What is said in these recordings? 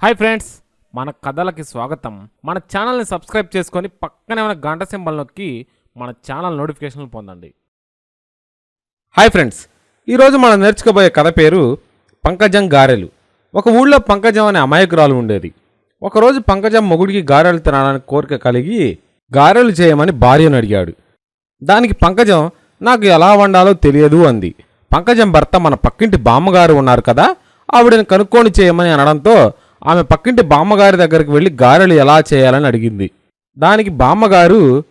Hi friends మన కథలకి స్వాగతం. మన ఛానల్ని సబ్స్క్రైబ్ చేసుకొని పక్కనే ఉన్న గంట సింబల్ నొక్కి మన ఛానల్ నోటిఫికేషన్లు పొందండి. హాయ్ ఫ్రెండ్స్ ఈరోజు మనం నేర్చుకోబోయే కథ పేరు పంకజం గారెలు. ఒక ఊళ్ళో పంకజం అనే అమాయకురాలు ఉండేది. ఒకరోజు పంకజం మొగుడికి గారెలు తినాలని కోరిక కలిగి గారెలు చేయమని భార్యను అడిగాడు. దానికి పంకజం నాకు ఎలా వండాలో తెలియదు అంది. పంకజం భర్త మన పక్కింటి బామ్మగారు ఉన్నారు కదా ఆవిడని కనుక్కొని చేయమని అనడంతో ఆమె పక్కింటి బామ్మగారి దగ్గరికి వెళ్ళి గారెలు ఎలా చేయాలని అడిగింది. దానికి బామ్మగారు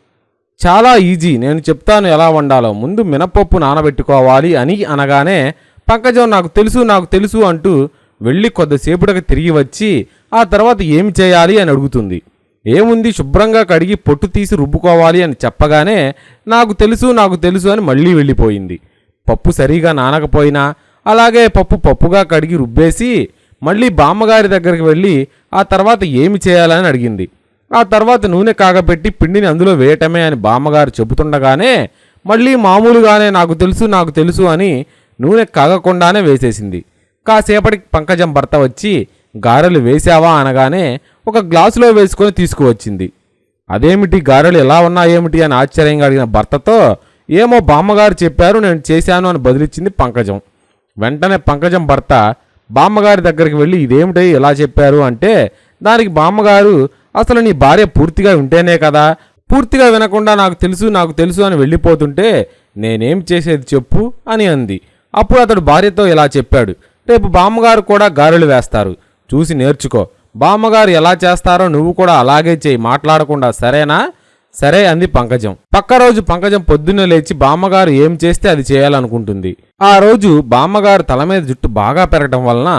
చాలా ఈజీ నేను చెప్తాను ఎలా వండాలో. ముందు మినపప్పు నానబెట్టుకోవాలి అని అనగానే పంకజం నాకు తెలుసు నాకు తెలుసు అంటూ వెళ్ళి కొద్దిసేపటికి తిరిగి వచ్చి ఆ తర్వాత ఏమి చేయాలి అని అడుగుతుంది. ఏముంది? శుభ్రంగా కడిగి పొట్టు తీసి రుబ్బుకోవాలి అని చెప్పగానే నాకు తెలుసు నాకు తెలుసు అని మళ్ళీ వెళ్ళిపోయింది. పప్పు సరిగా నానకపోయినా అలాగే పప్పు పప్పుగా కడిగి రుబ్బేసి మళ్ళీ బామ్మగారి దగ్గరికి వెళ్ళి ఆ తర్వాత ఏమి చేయాలని అడిగింది. ఆ తర్వాత నూనె కాగబెట్టి పిండిని అందులో వేయటమే అని బామ్మగారు చెబుతుండగానే మళ్ళీ మామూలుగానే నాకు తెలుసు నాకు తెలుసు అని నూనె కాగకుండానే వేసేసింది. కాసేపటికి పంకజం భర్త వచ్చి గారెలు వేశావా? అనగానే ఒక గ్లాసులో వేసుకొని తీసుకువచ్చింది. అదేమిటి? గారెలు ఎలా ఉన్నాయేమిటి? అని ఆశ్చర్యంగా అడిగిన భర్తతో ఏమో బామ్మగారు చెప్పారు నేను చేశాను అని బదిలిచ్చింది పంకజం. వెంటనే పంకజం భర్త బామ్మగారి దగ్గరికి వెళ్ళి ఇదేమిటి ఎలా చెప్పారు అంటే దానికి బామ్మగారు అసలు నీ భార్య పూర్తిగా వింటేనే కదా? పూర్తిగా వినకుండా నాకు తెలుసు నాకు తెలుసు అని వెళ్ళిపోతుంటే నేనేం చేసేది చెప్పు అని అంది. అప్పుడు అతడు భార్యతో ఇలా చెప్పాడు. రేపు బామ్మగారు కూడా గారెలు వేస్తారు. చూసి నేర్చుకో. బామ్మగారు ఎలా చేస్తారో నువ్వు కూడా అలాగే చేయి. మాట్లాడకుండా సరేనా? సరే అంది పంకజం. పక్క రోజు పంకజం పొద్దున్నే లేచి బామ్మగారు ఏం చేస్తే అది చేయాలనుకుంటుంది. ఆ రోజు బామ్మగారు తల మీద జుట్టు బాగా పెరగటం వలన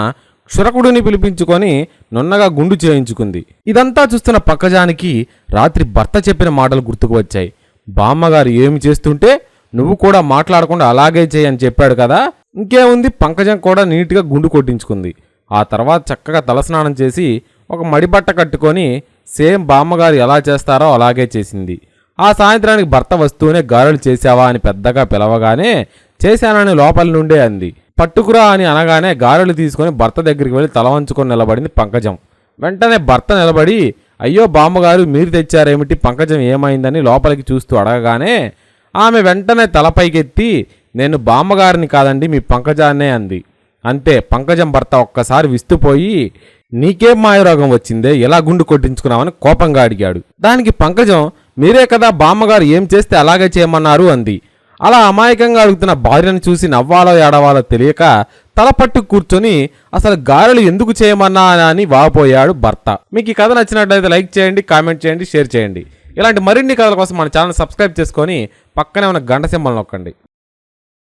క్షురకుడిని పిలిపించుకొని నున్నగా గుండు చేయించుకుంది. ఇదంతా చూస్తున్న పక్కజానికి రాత్రి భర్త చెప్పిన మాటలు గుర్తుకు వచ్చాయి. బామ్మగారు ఏమి చేస్తుంటే నువ్వు కూడా మాట్లాడకుండా అలాగే చేయని చెప్పాడు కదా ఇంకేముంది? పంకజం కూడా నీట్గా గుండు కొట్టించుకుంది. ఆ తర్వాత చక్కగా తలస్నానం చేసి ఒక మడిబట్ట కట్టుకొని సేమ్ బామ్మగారు ఎలా చేస్తారో అలాగే చేసింది. ఆ సాయంత్రానికి భర్త వస్తూనే గారెలు చేశావా అని పెద్దగా పిలవగానే చేశానని లోపల నుండే అంది. పట్టుకురా అని అనగానే గారెలు తీసుకొని భర్త దగ్గరికి వెళ్ళి తల వంచుకొని నిలబడింది పంకజం. వెంటనే భర్త నిలబడి అయ్యో బామ్మగారు మీరు తెచ్చారేమిటి? పంకజం ఏమైందని లోపలికి చూస్తూ అడగగానే ఆమె వెంటనే తలపైకెత్తి నేను బామ్మగారిని కాదండి మీ పంకజాన్నే అంది. అంతే పంకజం భర్త ఒక్కసారి విస్తుపోయి నీకేం మాయరోగం వచ్చిందే ఎలా గుండు కొట్టించుకున్నావని కోపంగా అడిగాడు. దానికి పంకజం మీరే కదా బామ్మగారు ఏం చేస్తే అలాగే చేయమన్నారు అంది. అలా అమాయకంగా అడుగుతున్న భార్యను చూసి నవ్వాలో ఏడవాలో తెలియక తలపట్టు కూర్చొని అసలు గారెలు ఎందుకు చేయమన్నా అని వాపోయాడు భర్త. మీకు ఈ కథ నచ్చినట్లయితే లైక్ చేయండి కామెంట్ చేయండి షేర్ చేయండి. ఇలాంటి మరిన్ని కథల కోసం మన ఛానల్ సబ్స్క్రైబ్ చేసుకొని పక్కనే ఉన్న గంట సింబల్ నొక్కండి.